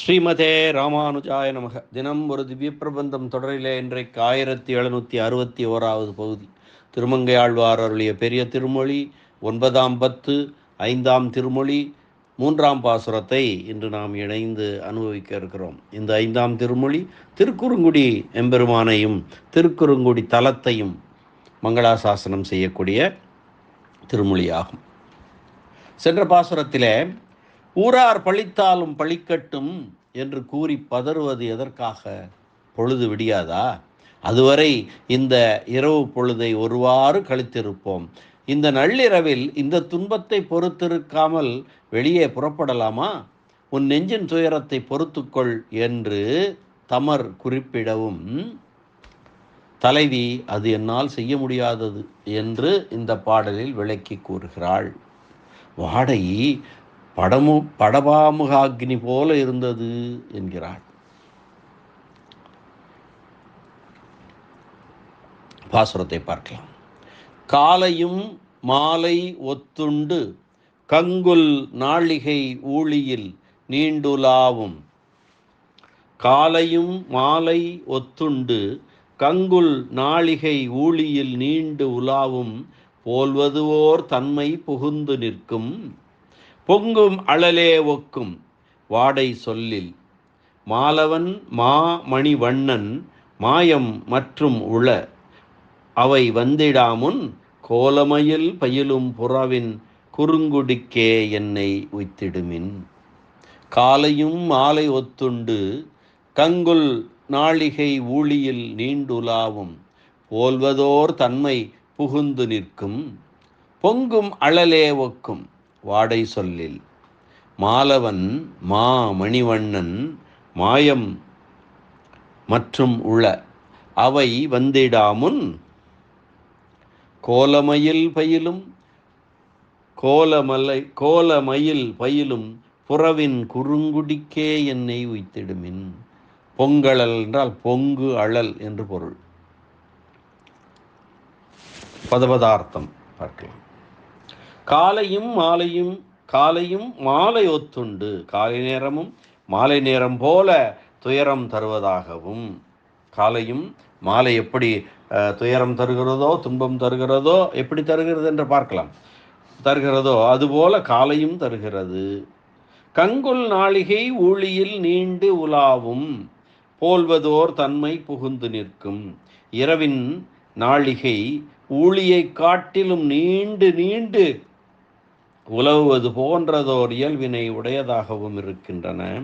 ஸ்ரீமதே ராமானுஜாய நமக. தினம் ஒரு திவ்ய பிரபந்தம் தொடரிலே இன்றைக்கு ஆயிரத்தி எழுநூற்றி அறுபத்தி ஓராவது பகுதி. திருமங்கை ஆழ்வார் அருளிய பெரிய திருமொழி ஒன்பதாம் பத்து ஐந்தாம் திருமொழி மூன்றாம் பாசுரத்தை இன்று நாம் இணைந்து அனுபவிக்க இருக்கிறோம். இந்த ஐந்தாம் திருமொழி திருக்குறுங்குடி எம்பெருமானையும் திருக்குறுங்குடி தலத்தையும் மங்களாசாசனம் செய்யக்கூடிய திருமொழியாகும். சென்ற பாசுரத்திலே ஊரார் பழித்தாலும் பழிக்கட்டும் என்று கூறி பதறுவது எதற்காக? பொழுது விடியாதா? அதுவரை இந்த இரவு பொழுதை ஒருவாறு கழித்திருப்போம். இந்த நள்ளிரவில் இந்த துன்பத்தை பொறுத்திருக்காமல் வெளியே புறப்படலாமா? உன் நெஞ்சின் துயரத்தை பொறுத்துக்கொள் என்று தமர் குறிப்பிடவும் தலைவி அது என்னால் செய்ய முடியாதது என்று இந்த பாடலில் விளக்கி கூறுகிறாள். வாடகி படமு படபாமுகாக்னி போல இருந்தது என்கிறாள். பாசுரத்தை பார்க்கலாம். காலையும் மாலை ஒத்துண்டு கங்குல் நாளிகை ஊழியில் நீண்டுலாவும். காலையும் மாலை ஒத்துண்டு கங்குல் நாளிகை ஊழியில் நீண்டு உலாவும். போல்வதுவோர் தன்மை புகுந்து நிற்கும். பொங்கும் அழலே ஒக்கும் வாடை சொல்லில். மாலவன் மா மணிவண்ணன் மாயம் மற்றும் உள. அவை வந்திடாமுன் கோலமையில் பயிலும் புறவின் குறுங்குடிக்கே என்னை உய்த்திடுமின். காலையும் மாலை ஒத்துண்டு கங்குல் நாளிகை ஊழியில் நீண்டுலாவும் போல்வதோர் தன்மை புகுந்து நிற்கும். பொங்கும் அழலே ஒக்கும் வாடை சொல்லில் மாலவன் மா மணிவண்ணன் மாயம் மற்றும் உள அவை வந்திடாமுன் கோலமயில் பயிலும் கோலமலை கோலமயில் பயிலும் புறவின் குறுங்குடிக்கே என்னை உய்த்திடுமின். பொங்கழல் என்றால் பொங்கு அழல் என்று பொருள். பதபதார்த்தம் பார்க்கலாம். காலையும் மாலையும் காலையும் மாலை ஒத்துண்டு. காலை நேரமும் மாலை நேரம் போல துயரம் தருவதாகவும் காலையும் மாலை எப்படி துயரம் தருகிறதோ துன்பம் தருகிறதோ எப்படி தருகிறது என்று பார்க்கலாம். தருகிறதோ அதுபோல காலையும் தருகிறது. கங்குல் நாளிகை ஊழியில் நீண்டு உலாவும் போல்வதோர் தன்மை புகுந்து நிற்கும். இரவின் நாளிகை ஊழியை காட்டிலும் நீண்டு நீண்டு உலவுவது போன்றதோர் இயல்பினை உடையதாகவும் இருக்கின்றன.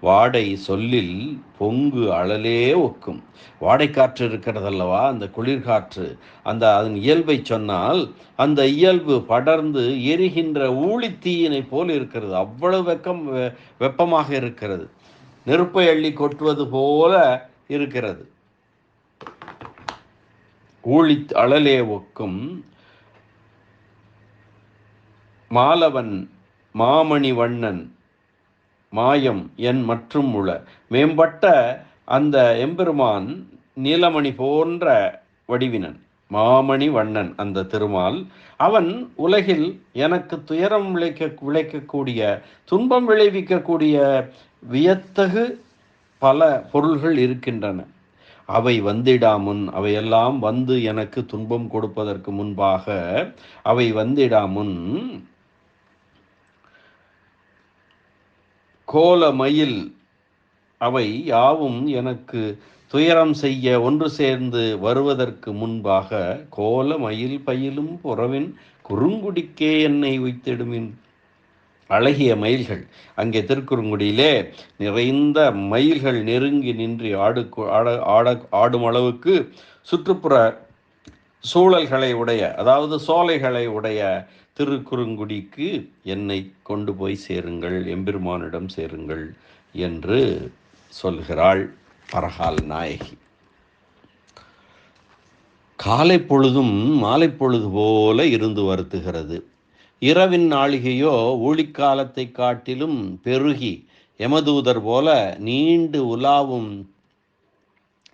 வாடை சொல்லில் பொங்கு அழலே ஒக்கும். வாடைக்காற்று இருக்கிறதல்லவா? அந்த குளிர்காற்று. அந்த அதன் இயல்பை சொன்னால் அந்த இயல்பு படர்ந்து எரிகின்ற ஊழித்தீயினை போல் இருக்கிறது. அவ்வளவு வெக்கம் வெப்பமாக இருக்கிறது. நெருப்பை அள்ளி கொட்டுவது போல இருக்கிறது. ஊழி அழலே ஒக்கும். மாலவன் மாமணி வண்ணன் மாயம் என் மற்றும் உள. மேம்பட்ட அந்த எம்பெருமான் நீலமணி போன்ற வடிவினன் மாமணி வண்ணன் அந்த திருமால். அவன் உலகில் எனக்கு துயரம் விளைக்க விளைக்கக்கூடிய துன்பம் விளைவிக்கக்கூடிய வியத்தகு பல பொருள்கள் இருக்கின்றன. அவை வந்திடாமுன் அவையெல்லாம் வந்து எனக்கு துன்பம் கொடுப்பதற்கு முன்பாக அவை வந்திடாமுன் கோலமயில் அவை யாவும் எனக்கு துயரம் செய்ய ஒன்று சேர்ந்து வருவதற்கு முன்பாக கோல மயில் பயிலும் புறவின் குறுங்குடிக்கே என்னை உய்த்திடுமின். அழகிய மயில்கள். அங்கே திருக்குறுங்குடியிலே நிறைந்த மயில்கள் நெருங்கி நின்று ஆடு ஆட ஆட ஆடும் அளவுக்கு சுற்றுப்புற சூழல்களை உடைய அதாவது சோலைகளை உடைய திருக்குறுங்குடிக்கு என்னை கொண்டு போய் சேருங்கள் எம்பெருமானிடம் சேருங்கள் என்று சொல்கிறாள் பரகால் நாயகி. காலை பொழுதும் மாலை பொழுது போல இருந்து வருத்துகிறது. இரவின் நாளிகையோ ஊழிக்காலத்தை காட்டிலும் பெருகி எமதூதர் போல நீண்டு உலாவும்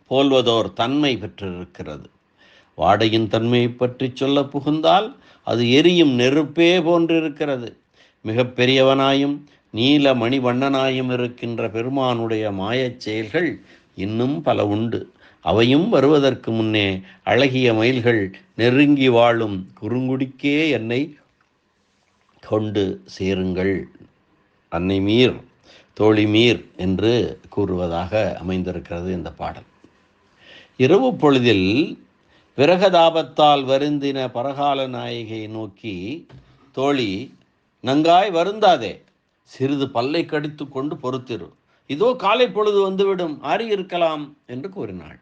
போல்வதோர் தன்மை பெற்றிருக்கிறது. வாடையின் தன்மையை பற்றி சொல்ல புகுந்தால் அது எரியும் நெருப்பே போன்றிருக்கிறது. மிகப்பெரியவனாயும் நீல மணிவண்ணனாயும் இருக்கின்ற பெருமானுடைய மாயச் செயல்கள் இன்னும் பல உண்டு. அவையும் வருவதற்கு முன்னே அழகிய மயில்கள் நெருங்கி வாழும் குறுங்குடிக்கே என்னை கொண்டு சேருங்கள். அன்னை மீர் தோழி மீர் என்று கூறுவதாக அமைந்திருக்கிறது இந்த பாடல். இரவு பொழுதில் விரகதாபத்தால் வருந்தின பரகால நாயகியை நோக்கி தோழி நங்காய் வருந்தாதே. சிறிது பல்லை கடித்து கொண்டு பொறுத்திரு. இதோ காலை பொழுது வந்துவிடும். ஆறி இருக்கலாம் என்று கூறினாள்.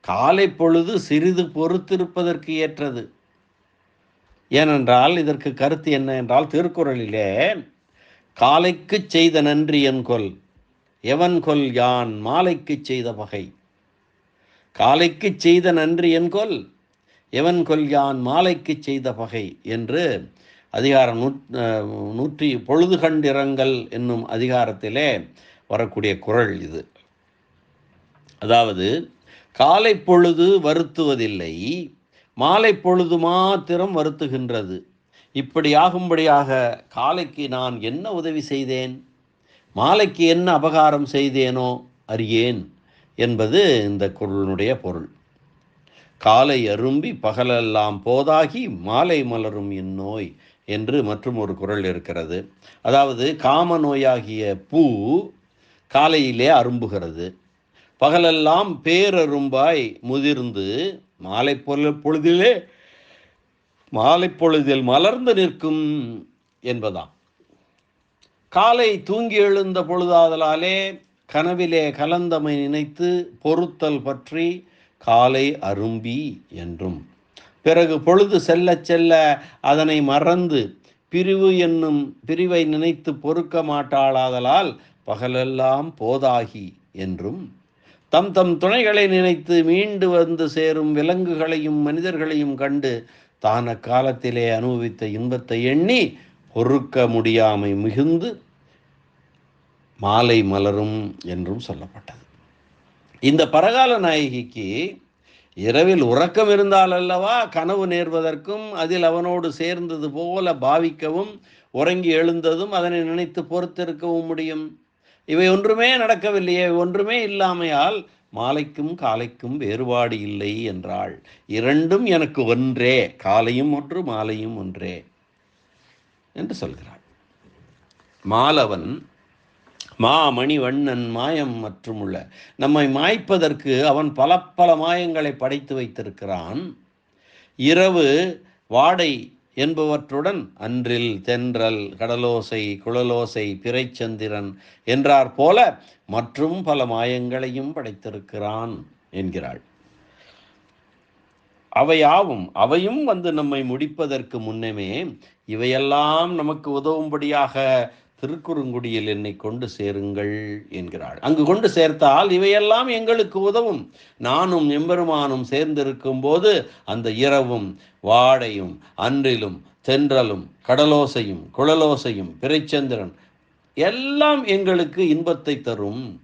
காலை பொழுது சிறிது பொறுத்திருப்பதற்கு ஏற்றது. ஏனென்றால் இதற்கு கருத்து என்ன என்றால் திருக்குறளிலே காலைக்கு செய்த நன்றி என் கொல் எவன் கொல் யான் மாலைக்கு செய்த பகை. காலைக்கு செய்த நன்றி என் கொல் எவன் கொல்யான் மாலைக்கு செய்த பகை என்று அதிகாரம் நூ நூற்றி பொழுது கண்டிரங்கள் என்னும் அதிகாரத்திலே வரக்கூடிய குரல் இது. அதாவது காலை பொழுது வருத்துவதில்லை மாலை பொழுது மாத்திரம் வருத்துகின்றது. இப்படி ஆகும்படியாக காலைக்கு நான் என்ன உதவி செய்தேன்? மாலைக்கு என்ன அபகாரம் செய்தேனோ அறியேன். என்பது இந்த குரலினுடைய பொருள். காலை அரும்பி பகலெல்லாம் போதாகி மாலை மலரும் இந்நோய் என்று மற்றும் ஒரு குரல் இருக்கிறது. அதாவது காம நோயாகிய பூ காலையிலே அரும்புகிறது. பகலெல்லாம் பேரரும்பாய் முதிர்ந்து மாலை பொழுதிலே மாலை பொழுதில் மலர்ந்து நிற்கும் என்பதாம். காலை தூங்கி எழுந்த பொழுதாதலாலே கனவிலே கலந்தமை நினைத்து பொறுத்தல் பற்றி காலை அரும்பி என்றும் பிறகு பொழுது செல்ல செல்ல அதனை மறந்து பிரிவு என்னும் பிரிவை நினைத்து பொறுக்க மாட்டாளாதலால் பகலெல்லாம் போதாகி என்றும் தம் தம் துணைகளை நினைத்து மீண்டு வந்து சேரும் விலங்குகளையும் மனிதர்களையும் கண்டு தான காலத்திலே அனுபவித்த இன்பத்தை எண்ணி பொறுக்க முடியாமை மிகுந்து மாலை மலரும் என்றும் சொல்லப்பட்டது. இந்த பரகால நாயகிக்கு இரவில் உறக்கம் இருந்தால் அல்லவா கனவு நேர்வதற்கும் அதில் அவனோடு சேர்ந்தது போல பாவிக்கவும் உறங்கி எழுந்ததும் அதனை நினைத்து பொறுத்திருக்கவும் முடியும். இவை ஒன்றுமே நடக்கவில்லையே ஒன்றுமே இல்லாமையால் மாலைக்கும் காலைக்கும் வேறுபாடு இல்லை என்றாள். இரண்டும் எனக்கு ஒன்றே. காலையும் ஒன்று மாலையும் ஒன்றே என்று சொல்கிறாள். மாலவன் மாமணி வண்ணன் மாயம் மற்றும் உள்ள நம்மை மாய்ப்பதற்கு அவன் பல பல மாயங்களை படைத்து வைத்திருக்கிறான். இரவு வாடை என்பவற்றுடன் அன்றில் தென்றல் கடலோசை குழலோசை பிறைச்சந்திரன் என்றார் போல மற்றும் பல மாயங்களையும் படைத்திருக்கிறான் என்கிறாள். அவையாவும் அவையும் வந்து நம்மை முடிப்பதற்கு முன்னமே இவையெல்லாம் நமக்கு உதவும்படியாக திருக்குறுங்குடியில் என்னை கொண்டு சேருங்கள் என்கிறாள். அங்கு கொண்டு சேர்த்தால் இவையெல்லாம் எங்களுக்கு உதவும். நானும் எம்பெருமானும் சேர்ந்திருக்கும் போது அந்த இரவும் வாடையும் அன்றிலும் தென்றலும் கடலோசையும் குழலோசையும் பிறைச்சந்திரன் எல்லாம் எங்களுக்கு இன்பத்தை தரும்.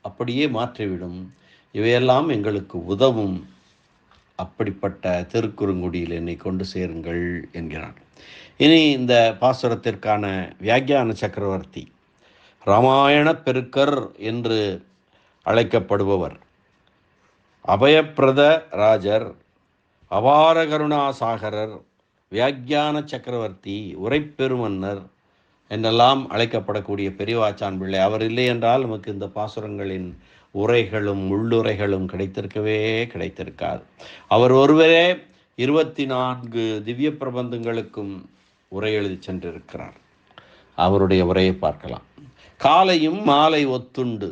அப்படியே மாற்றிவிடும். இவையெல்லாம் எங்களுக்கு உதவும். அப்படிப்பட்ட திருக்குறுங்குடியில் என்னை கொண்டு சேருங்கள் என்கிறான். இனி இந்த பாசுரத்திற்கான வியாக்கியான சக்கரவர்த்தி ராமாயண பெருக்கர் என்று அழைக்கப்படுபவர் அபயப்பிரத ராஜர் அபார கருணாசாகரர் வியாக்கியான சக்கரவர்த்தி உரைப்பெருமன்னர் என்றெல்லாம் அழைக்கப்படக்கூடிய பெரியவாச்சான் பிள்ளை. அவர் இல்லை என்றால் நமக்கு இந்த பாசுரங்களின் உரைகளும் உள்ளுரைகளும் கிடைத்திருக்கவே கிடைத்திருக்காது. அவர் ஒருவரே இருபத்தி நான்கு திவ்ய பிரபந்தங்களுக்கும் உரை எழுதி சென்றிருக்கிறார். அவருடைய உரையை பார்க்கலாம். காலையும் மாலை ஒத்துண்டு.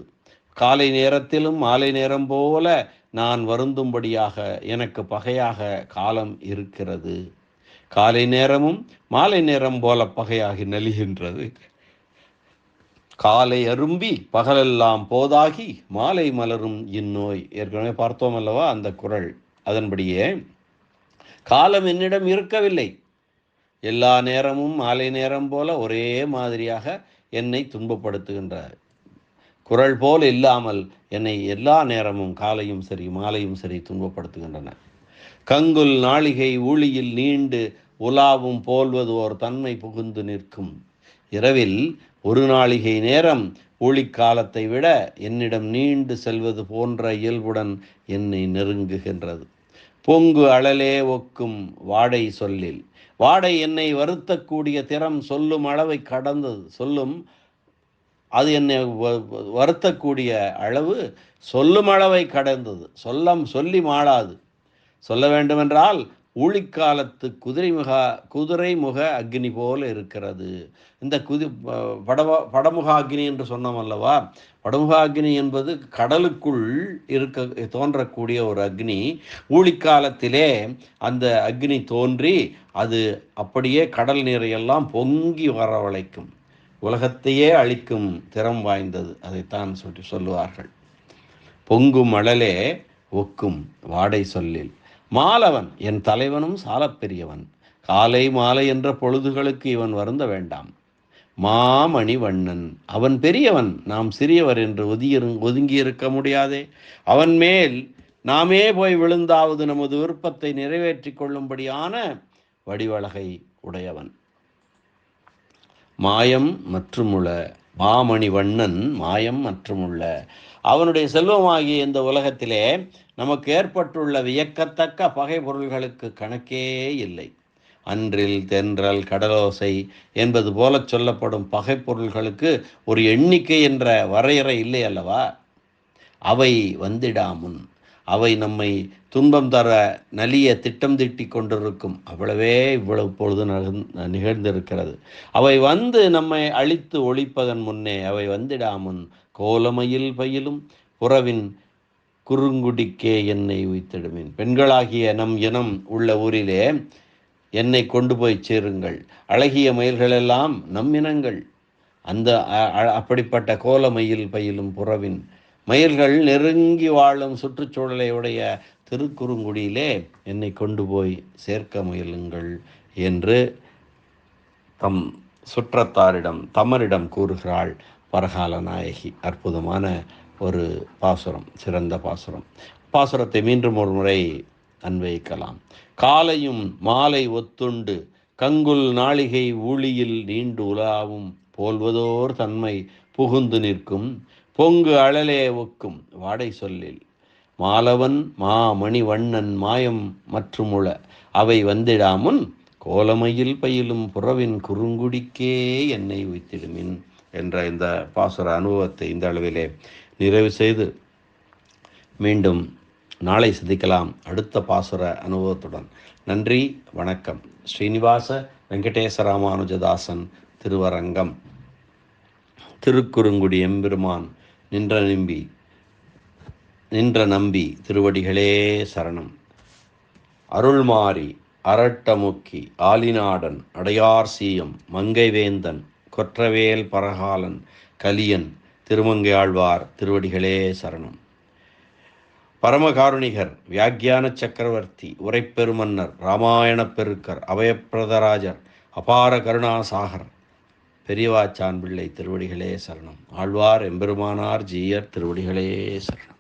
காலை நேரத்திலும் மாலை நேரம் போல நான் வருந்தும்படியாக எனக்கு பகையாக காலம் இருக்கிறது. காலை நேரமும் மாலை நேரம் போல பகையாகி நலிகின்றது. காலை அரும்பி பகலெல்லாம் போதாகி மாலை மலரும் இந்நோய். ஏற்கனவே பார்த்தோம் அல்லவா அந்த குரல்? அதன்படியே காலம் என்னிடம் இருக்கவில்லை. எல்லா நேரமும் மாலை நேரம் போல ஒரே மாதிரியாக என்னை துன்பப்படுத்துகின்றார். குரல் போல் இல்லாமல் என்னை எல்லா நேரமும் காலையும் சரி மாலையும் சரி துன்பப்படுத்துகின்றன. கங்குல் நாளிகை ஊழியில் நீண்டு உலாவும் போல்வது ஓர் தன்மை புகுந்து நிற்கும். இரவில் ஒரு நாளிகை நேரம் ஒளிக்காலத்தை விட என்னிடம் நீண்டு செல்வது போன்ற இயல்புடன் என்னை நெருங்குகின்றது. பொங்கு அழலே ஒக்கும் வாடை சொல்லில். வாடை என்னை வருத்தக்கூடிய திறம் சொல்லும் அளவை கடந்தது. சொல்லும் அது என்னை வருத்தக்கூடிய அளவு சொல்லும் அளவை கடந்தது. சொல்லம் சொல்லி மாளாது. சொல்ல வேண்டுமென்றால் ஊழிக்காலத்து குதிரை முக குதிரை முக அக்னி போல இருக்கிறது. இந்த குதி படவ படமுக அக்னி என்று சொன்னோம் அல்லவா? படமுக அக்னி என்பது கடலுக்குள் இருக்க தோன்றக்கூடிய ஒரு அக்னி. ஊழிக்காலத்திலே அந்த அக்னி தோன்றி அது அப்படியே கடல் நீரையெல்லாம் பொங்கி வரவழைக்கும். உலகத்தையே அழிக்கும் திறம் வாய்ந்தது. அதைத்தான் சொல்லி சொல்லுவார்கள். பொங்கும் மழலே ஒக்கும் வாடை சொல்லில். மாலவன் என் தலைவனும் சாலப்பெரியவன். காலை மாலை என்ற பொழுதுகளுக்கு இவன் வருந்த வேண்டாம். மாமணி வண்ணன் அவன் பெரியவன் நாம் சிறியவர் என்று ஒதுங்கி ஒதுங்கி இருக்க முடியாதே. அவன் மேல் நாமே போய் விழுந்தாவது நமது விருப்பத்தை நிறைவேற்றி கொள்ளும்படியான வடிவழகை உடையவன். மாயம் மற்றுமுள்ள மாமணி வண்ணன் மாயம் மற்றுமுள்ள. அவனுடைய செல்வமாகிய இந்த உலகத்திலே நமக்கு ஏற்பட்டுள்ள வியக்கத்தக்க பகை பொருள்களுக்கு கணக்கே இல்லை. அன்றில் தென்றல் கடலோசை என்பது போல சொல்லப்படும் பகை பொருள்களுக்கு ஒரு எண்ணிக்கை என்ற வரையறை இல்லை அல்லவா? அவை வந்திடாமுன் அவை நம்மை துன்பம் தர நலிய திட்டம் திட்டி கொண்டிருக்கும். அவ்வளவே இவ்வளவு பொழுது நிகழ்ந்திருக்கிறது. அவை வந்து நம்மை அழித்து ஒழிப்பதன் முன்னே அவை வந்திடாமுன் கோலமையில் பயிலும் புறவின் குறுங்குடிக்கே என்னை உய்த்திடுவேன் பெண்களாகிய நம் இனம் உள்ள ஊரிலே என்னை கொண்டு போய் சேருங்கள். அழகிய மயில்களெல்லாம் நம் இனங்கள். அந்த அப்படிப்பட்ட கோல மயில் பயிலும் புறவின் மயில்கள் நெருங்கி வாழும் சுற்றுச்சூழலை உடைய திருக்குறுங்குடியிலே என்னை கொண்டு போய் சேர்க்க முயலுங்கள் என்று தம் சுற்றத்தாரிடம் தமரிடம் கூறுகிறாள் பரகால நாயகி அற்புதமான ஒரு பாசுரம் சிறந்த பாசுரம். பாசுரத்தை மீண்டும் ஒரு முறை அன்வைக்கலாம் காலையும் மாலை ஒத்துண்டு கங்குல் நாளிகை ஊழியில் நீண்டு உலாவும் போல்வதோர் தன்மை புகுந்து நிற்கும். பொங்கு அழலே ஒக்கும் வாடை சொல்லில். மாலவன் மா மணிவண்ணன் மாயம் மற்றுமுள. அவை வந்திடாமுன் கோலமையில் பயிலும் புறவின் குறுங்குடிக்கே என்னை உய்த்திடுமின் என்ற இந்த பாசுர அனுபவத்தை இந்த அளவிலே நிறைவு செய்து மீண்டும் நாளை சந்திக்கலாம். அடுத்த பாசுர அனுபவத்துடன். நன்றி வணக்கம். ஸ்ரீனிவாச வெங்கடேச ராமானுஜதாசன் திருவரங்கம். திருக்குறுங்குடி எம்பெருமான் நின்ற நம்பி நின்ற நம்பி திருவடிகளே சரணம். அருள்மாரி அரட்டமுக்கி ஆலிநாடன் அடையார் சீயம் மங்கைவேந்தன் கொற்றவேல் பரகாலன் கலியன் திருமங்கையாழ்வார் திருவடிகளே சரணம். பரமகாருணிகர் வியாக்கியான சக்கரவர்த்தி உரைப்பெருமன்னர் ராமாயணப் பெருக்கர் அபயப்பிரதராஜர் அபார கருணாசாகர் பெரியவாச்சான் பிள்ளை திருவடிகளே சரணம். ஆழ்வார் எம்பெருமானார் ஜீயர் திருவடிகளே சரணம்.